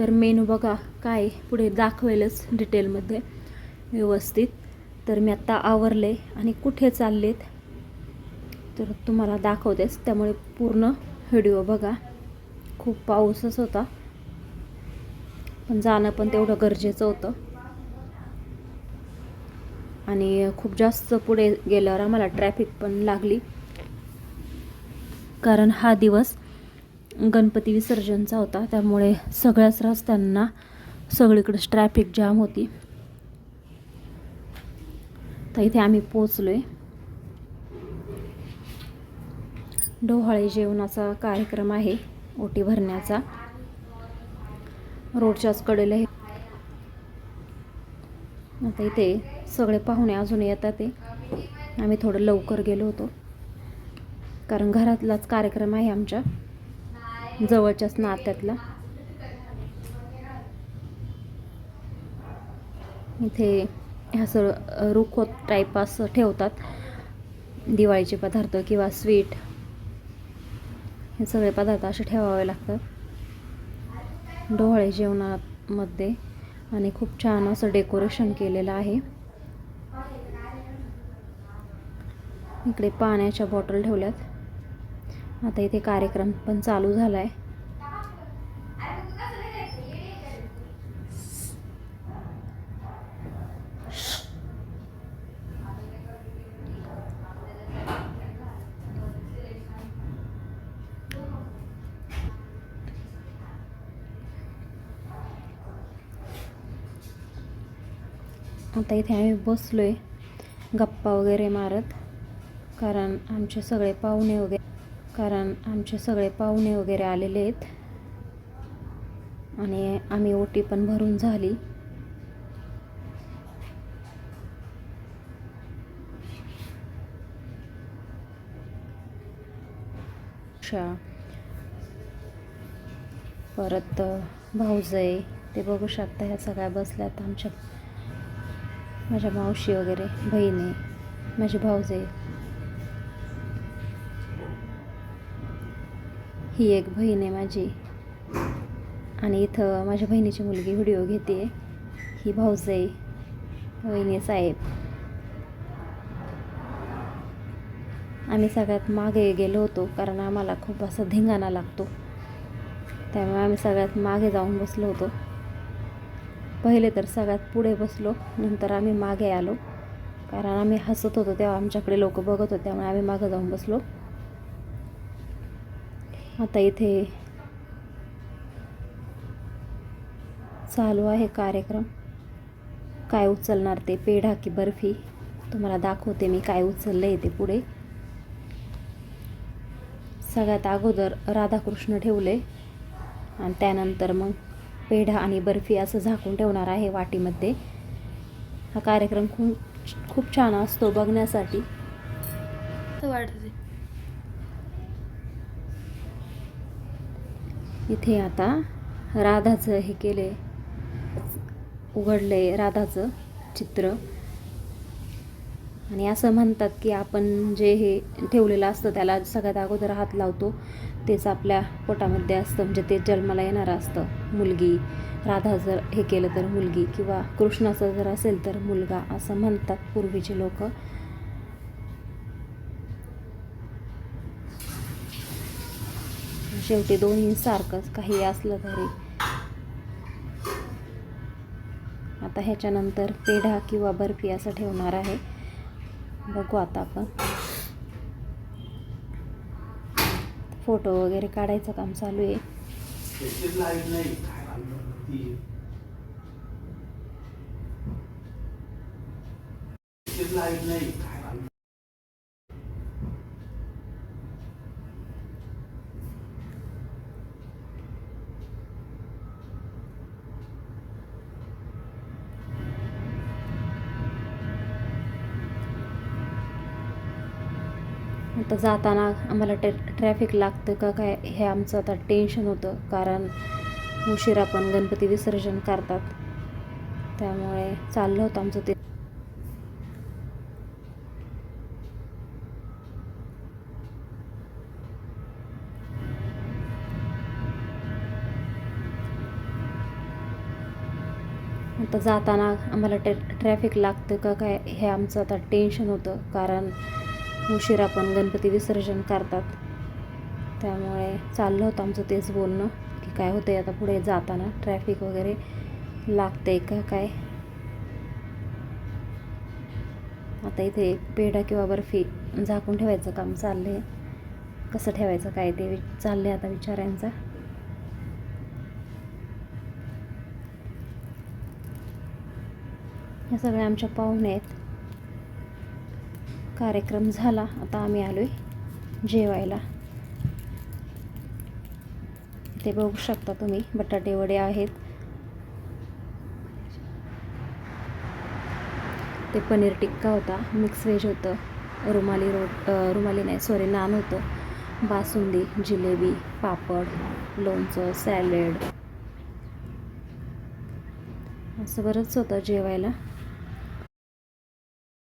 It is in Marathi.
तर मेनू बघा काय पुढे दाखवेलच डिटेलमध्ये. व्यवस्थित. तर मी आत्ता आवरले आणि कुठे चाललेत? तर तुम्हाला दाखवतेच. त्यामुळे पूर्ण व्हिडिओ बघा. खूप पाऊसच होता. पण जाणं पण तेवढं गरजेचं होतं. आणि खूप जास्त पुढे गेल्यावर आम्हाला ट्रॅफिक पण लागली. कारण हा दिवस गणपती विसर्जनचा होता. त्यामुळे सगळ्याच रस्त्यांना सगळीकडेच ट्रॅफिक जाम होती. तर इथे आम्ही पोचलो आहे डोहाळे जेवणाचा कार्यक्रम आहे ओटी भरण्याचा. रोडच्याच कडेला हे. आता इथे सगळे पाहुणे अजून येतात ते. आम्ही थोडं लवकर गेलो होतो. कारण घरातलाच कार्यक्रम आहे आमच्या. जवळच्याच नात्यातला. इथे असं रुखवत टाईप असं ठेवतात. दिवाळीचे पदार्थ किंवा स्वीट हे सगळे पदार्थ असे ठेवावे लागतात. डोहाळे जेवणामध्ये आणि खूप छान असं डेकोरेशन केलेलं आहे. इकडे पाण्याच्या बॉटल ठेवल्यात. आता इथे कार्यक्रम पण चालू झाला आहे आता इथे आम्ही बसलो आहे गप्पा वगैरे मारत कारण आमचे सगळे पाहुणे वगैरे कारण आमचे सगळे पाहुणे वगैरे आलेले आहेत. आणि आम्ही ओटी पण भरून झाली. शा परत भाऊजय ते बघू शकता ह्या सगळ्या बसल्यात आमच्या माझ्या मावशी वगैरे बहिणी माझी भाऊजे ही एक बहीण आहे माझी. आणि इथं माझ्या बहिणीची मुलगी व्हिडिओ घेते. ही भाऊजाई वहिनी साहेब. आम्ही सगळ्यात मागे गेलो होतो कारण आम्हाला खूप असा धिंगाणा लागतो. त्यामुळे आम्ही सगळ्यात मागे जाऊन बसलो होतो. पहिले तर सगळ्यात पुढे बसलो नंतर आम्ही मागे आलो. कारण आम्ही हसत होतो तेव्हा आमच्याकडे लोक बघत होते त्यामुळे आम्ही मागं जाऊन बसलो. आता इथे चालू आहे कार्यक्रम. काय उचलणार ते? पेढा की बर्फी? तुम्हाला दाखवते मी काय उचललं आहे ते पुढे. सगळ्यात अगोदर राधाकृष्ण ठेवले आणि त्यानंतर मग पेढा आणि बर्फी असं झाकून ठेवणार आहे वाटीमध्ये. हा कार्यक्रम खूप खूप छान असतो बघण्यासाठी. वाटते इथे आता राधाचं हे केले उघडले राधाचं चित्र. आणि असं म्हणतात की आपण जे हे ठेवलेलं असतं त्याला सगळ्यात अगोदर हात लावतो. तेच आपल्या पोटामध्ये असतं म्हणजे ते जन्माला येणारं असतं. मुलगी राधा जर हे केलं तर मुलगी किंवा कृष्णाचं जर असेल तर मुलगा असं म्हणतात पूर्वीचे लोक. शेवटी दोन्ही सारखंच काही असलं तरी आता ह्याच्यानंतर पेढा किंवा बर्फी असं ठेवणार आहे. बघू आता आपण. फोटो वगैरे काढायचं काम चालू आहे. लाइट नाही काय घालणार ती त्याचीच लाइट नाही काय घालणार आता जाताना आम्हाला टे ट्रॅफिक लागतं का काय हे आमचं आता टेन्शन होतं. कारण उशिरा पण गणपती विसर्जन करतात. त्यामुळे चाललं होतं आमचं ते. आता जाताना आम्हाला ट्रॅ ट्रॅफिक लागतं का काय हे आमचं आता टेन्शन होतं. कारण उशिरा पण गणपती विसर्जन करतात. त्यामुळे चाललं होतं आमचं तेच बोलणं की काय होतं आता पुढे जाताना ट्रॅफिक वगैरे लागते का काय? आता इथे पेढा किंवा बर्फी झाकून ठेवायचं काम चाललं आहे कसं ठेवायचं काय ते चाललं चाललंय आता विचारांचा. या सगळ्या आमच्या पाहुणे आहेत. कार्यक्रम झाला. आता आम्ही आलो आहे जेवायला. ते बघू शकता तुम्ही बटाटे वडे आहेत. ते पनीर टिक्का होता मिक्स व्हेज होतं. रुमाली रोट रुमाली नाही सॉरी नान होतं. बासुंदी जिलेबी पापड लोणचं सॅलेड असं बरंच होतं जेवायला.